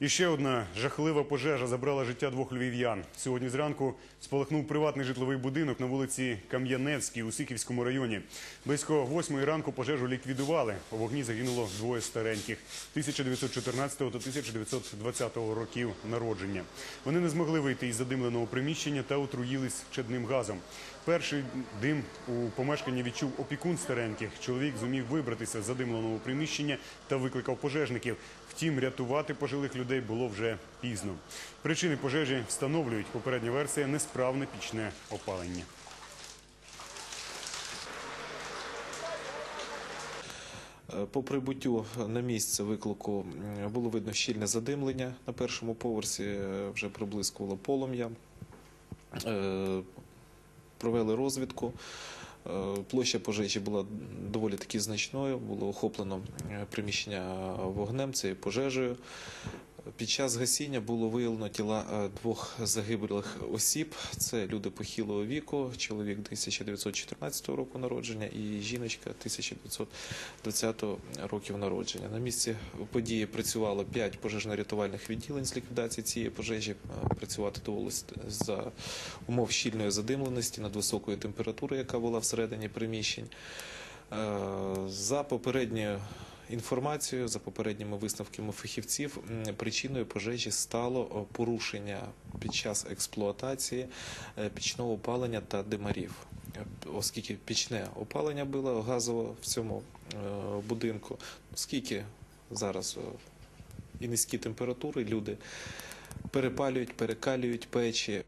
І ще одна жахлива пожежа забрала життя двох львів'ян. Сьогодні зранку спалахнув приватний житловий будинок на вулиці Кам'янецькій у Сиківському районі. Близько восьмої ранку пожежу ліквідували. У вогні загинуло двоє стареньких 1914 та 1920 років народження. Вони не змогли вийти із задимленого приміщення та отруїлись чадним газом. Перший дим у помешканні відчув опікун стареньких. Чоловік зумів вибратися з задимленого приміщення та викликав пожежників. Втім, рятувати пожилих людей було вже пізно. Причини пожежі встановлюють. Попередня версія несправне пічне опалення. По прибуттю на місце виклику було видно щільне задимлення на першому поверсі, е, вже приблискувало полум'я. Е, Провели розвідку. Е, Площа пожежі була доволі таки значною. Було охоплено е, приміщення вогнем цією пожежею. Під час гасіння було виявлено тіла е, двох загиблих осіб. Це люди похилого віку, чоловік 1914 року народження і жіночка 1920 років народження. На місці події працювало 5 пожежно-рятувальних відділень з ліквідації цієї пожежі. Е, Працювати довелося за умов щільної задимленості над високою температурою, яка була всередині приміщень. Е, За попередньою інформацією, за попередніми висновками фахівців, причиною пожежі стало порушення під час експлуатації е, пічного опалення та димарів. Е, Оскільки пічне опалення було газово в цьому е, будинку, оскільки зараз і низькі температури люди перепалюють, перекалюють печі.